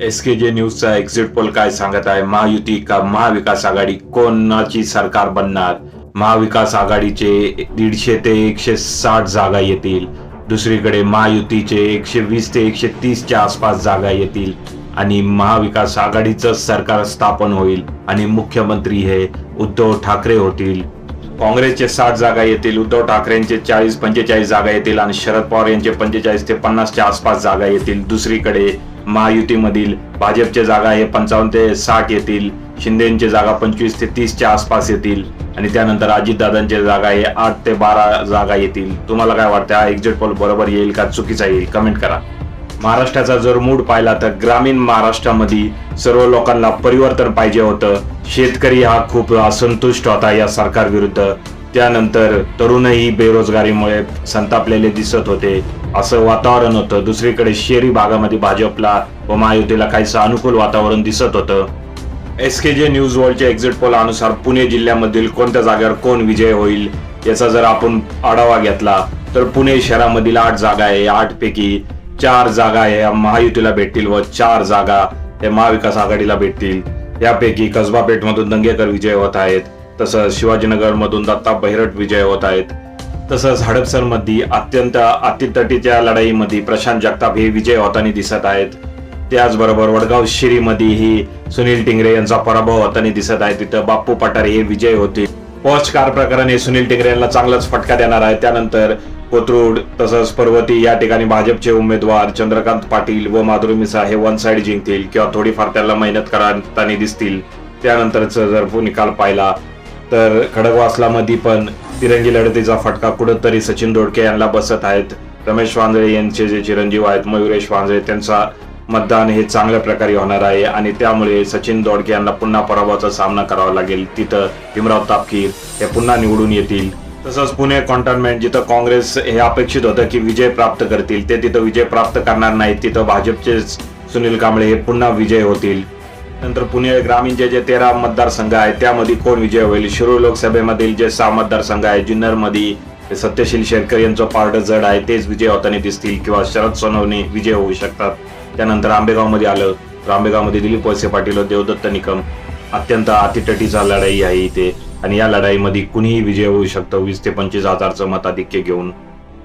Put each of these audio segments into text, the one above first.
S K जे न्यूजचा exit poll काय सांगत आहे? महायुती का महाविकास आघाडी? कोणाची सरकार बनणार? महाविकास आघाडीचे दीडशे ते एकशे साठ जागा येतील. दुसरीकडे महायुतीचे एकशे वीस ते एकशे तीसच्या आसपास जागा येतील. आणि महाविकास आघाडीचं सरकार स्थापन होईल आणि मुख्यमंत्री हे उद्धव ठाकरे होतील. काँग्रेसचे साठ जागा येतील उद्धव ठाकरेंचे चाळीस पंचेचाळीस जागा येतील आणि शरद पवार यांचे पंचेचाळीस ते पन्नासच्या आसपास जागा येतील. दुसरीकडे महायुतीमधील भाजपचे जागा हे पंचावन्न ते साठ येतील शिंदेचे जागा पंचवीस ते तीसच्या आसपास येतील आणि त्यानंतर अजितदादांचे जागा हे आठ ते बारा जागा येतील. तुम्हाला काय वाटतं? हा एक्झिट पोल बरोबर येईल का? चुकीचा येईल. कमेंट करा. महाराष्ट्राचा जर मूड पाहिला तर ग्रामीण महाराष्ट्रामध्ये सर्व लोकांना परिवर्तन पाहिजे होतं. शेतकरी हा खूप असंतुष्ट होता या सरकारविरुद्ध. त्यानंतर तरुणही बेरोजगारीमुळे संतापलेले दिसत होते. असं वातावरण होतं. दुसरीकडे शहरी भागामध्ये भाजपला व महायुतीला काहीसं अनुकूल वातावरण दिसत होतं. एस के जे न्यूज वर्ल्डच्या एक्झिट पोलानुसार पुणे जिल्ह्यामधील कोणत्या जागेवर कोण विजय होईल याचा जर आपण आढावा घेतला तर पुणे शहरामधील आठ जागा आहे. आठ पैकी चार जागा या महायुतीला भेटतील व चार जागा या महाविकास आघाडीला भेटतील. यापैकी कसबा पेठ मधून दंगेकर विजय होत आहेत. तसंच शिवाजीनगरमधून दत्ता बहिरट विजय होत आहेत. तसंच हडपसरमध्ये अत्यंत अतितटीच्या लढाईमध्ये प्रशांत जगताप हे विजय होताना दिसत आहेत. त्याचबरोबर वडगाव शिरीमध्येही सुनील टिंगरे यांचा पराभव होताना दिसत आहे. तिथं बाप्पू पठारे हे विजय होते. पोस्ट कार प्रकरण हे सुनील टिंगरे यांना चांगलाच फटका देणार आहे. त्यानंतर कोथरूड तसंच पर्वती या ठिकाणी भाजपचे उमेदवार चंद्रकांत पाटील व माधुरी मिसा हे वन साइड जिंकतील किंवा थोडीफार त्याला मेहनत करताना दिसतील. त्यानंतरच जर निकाल पाहिला तर खडकवासलामध्ये पण तिरंगी लढतीचा फटका कुठंतरी सचिन दोडके यांना बसत आहेत. रमेश वांजळे यांचे जे चिरंजीव आहेत मयुरेश वांजळे त्यांचा मतदान हे चांगल्या प्रकारे होणार आहे आणि त्यामुळे सचिन दोडके यांना पुन्हा पराभवाचा सामना करावा लागेल. तिथं भीमराव तापकीर हे पुन्हा निवडून येतील. तसंच पुणे कॉन्टॉनमेंट जिथं काँग्रेस हे अपेक्षित होतं की विजय प्राप्त करतील ते तिथं विजय प्राप्त करणार नाहीत. तिथं भाजपचेच सुनील कांबळे हे पुन्हा विजय होतील. नंतर पुणे ग्रामीणचे जे तेरा मतदारसंघ आहेत त्यामध्ये कोण विजय होईल? शिरूर लोकसभेमधील जे सहा मतदारसंघ आहेत जुन्नरमध्ये सत्यशील शेरकर यांचं पार्ट जड आहे तेच विजय होताना दिसतील किंवा शरद सोनवणे विजय होऊ शकतात. त्यानंतर आंबेगावमध्ये आलं तर आंबेगावमध्ये दिलीप वळसे पाटील देवदत्त निकम. अत्यंत अतिटटीचा लढाई आहे इथे आणि या लढाईमध्ये कुणीही विजय होऊ शकतो वीस ते पंचवीस हजारचं मताधिक्य घेऊन.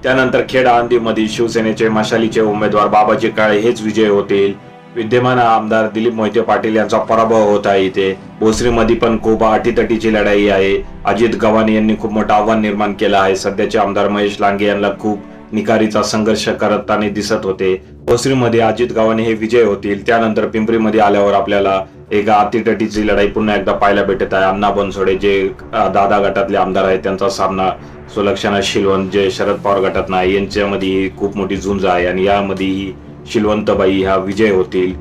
त्यानंतर खेड आळंदीमध्ये शिवसेनेचे मशालीचे उमेदवार बाबाजी काळे हेच विजय होतील. विद्यमान आमदार दिलीप मोहिते पाटील यांचा पराभव होत आहे इथे. भोसरीमध्ये पण खूप अटीतटीची लढाई आहे. अजित गव्हाण यांनी खूप मोठं आव्हान निर्माण केलं आहे. सध्याचे आमदार महेश लांगे यांना खूप निकारीचा संघर्ष करताना दिसत होते. भोसरीमध्ये अजित गव्हाणे हे विजय होतील. त्यानंतर पिंपरीमध्ये आल्यावर आपल्याला एका अतितटीची लढाई पुन्हा एकदा पाहायला भेटत आहे. अण्णा बनसोडे जे दादा गटातले आमदार आहेत त्यांचा सामना सुलक्षणा शिलवंत जे शरद पवार गटात नाही यांच्यामध्ये खूप मोठी झुंज आहे आणि यामध्येही शिलवंतबाई ह्या विजय होतील.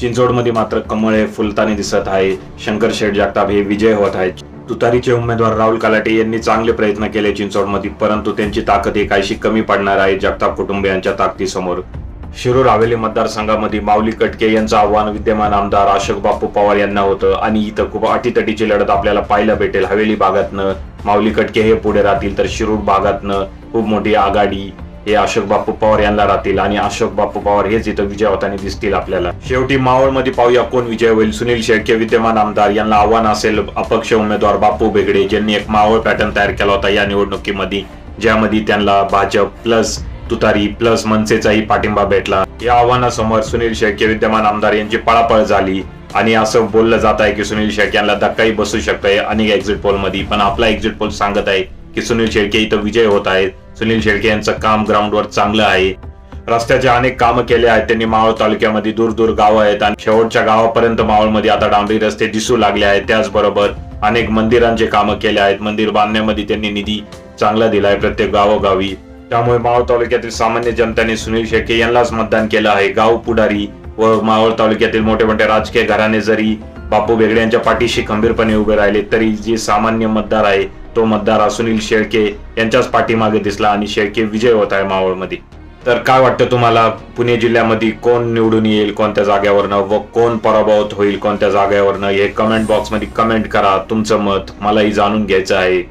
चिंचवडमध्ये मात्र कमळे फुलतानी दिसत आहे. शंकर शेठ जगताप हे विजय होत आहेत. तुतारीचे उमेदवार राहुल कलाटे यांनी चांगले प्रयत्न केले चिंचवडमध्ये परंतु त्यांची ताकद ही काहीशी कमी पडणार आहे जगताप कुटुंबियांच्या ताकदीसमोर. शिरूर हवेली मतदारसंघामध्ये माऊली कटके यांचं आव्हान विद्यमान आमदार अशोक बापू पवार यांना होतं. आणि इथं खूप अटीतटीची लढत आपल्याला पाहायला भेटेल. हवेली भागातनं माऊली कटके हे पुढे राहतील तर शिरूर भागातनं खूप मोठी आघाडी हे अशोक बापू पवार यांना राहतील आणि अशोक बापू पवार हेच इथं विजय होताना दिसतील आपल्याला. शेवटी मावळमध्ये पाहूया कोण विजय होईल. सुनील शेळके विद्यमान आमदार यांना आव्हान असेल अपक्ष उमेदवार बापू बेगडे ज्यांनी एक मावळ पॅटर्न तयार केला होता या निवडणुकीमध्ये ज्यामध्ये त्यांना भाजप प्लस तुतारी प्लस मनसेचाही पाठिंबा भेटला. या आव्हानासमोर सुनील शेळके विद्यमान आमदार यांची पळापळ झाली आणि असं बोललं जात आहे की सुनील शेळके यांना धक्काही बसू शकतोय. अनेक एक्झिट पोलमध्ये पण आपला एक्झिट पोल सांगत आहे की सुनील शेळके इथं विजय होत आहेत. सुनील शेळके यांचं काम ग्राउंडवर चांगलं आहे. रस्त्याचे अनेक कामं केले आहेत. त्यांनी मावळ तालुक्यामध्ये दूर दूर गावं आहेत आणि शेवटच्या गावापर्यंत मावळमध्ये आता डांबरी रस्ते दिसू लागले आहेत. त्याचबरोबर अनेक मंदिरांचे कामं केले आहेत. मंदिर बांधण्यामध्ये त्यांनी निधी चांगला दिलाय प्रत्येक गावोगावी. त्यामुळे मावळ तालुक्यातील सामान्य जनतेने सुनील शेळके यांनाच मतदान केलं आहे. गाव पुढारी व मावळ तालुक्यातील मोठे मोठे राजकीय घराणे जरी बापू बेगडे यांच्या पाठीशी खंबीरपणे उभे राहिले. तरी जे सामान्य मतदार आहे तो मतदार सुनील शेळके यांच्याच पाठीमागे दिसला आणि शेळके विजय होत आहे मावळमध्ये. तर काय वाटतं तुम्हाला? पुणे जिल्ह्यामध्ये कोण निवडून येईल कोणत्या जाग्यावरनं व कोण पराभवत होईल कोणत्या जाग्यावरनं? हे कमेंट बॉक्समध्ये कमेंट करा. तुमचं मत मलाही जाणून घ्यायचं आहे.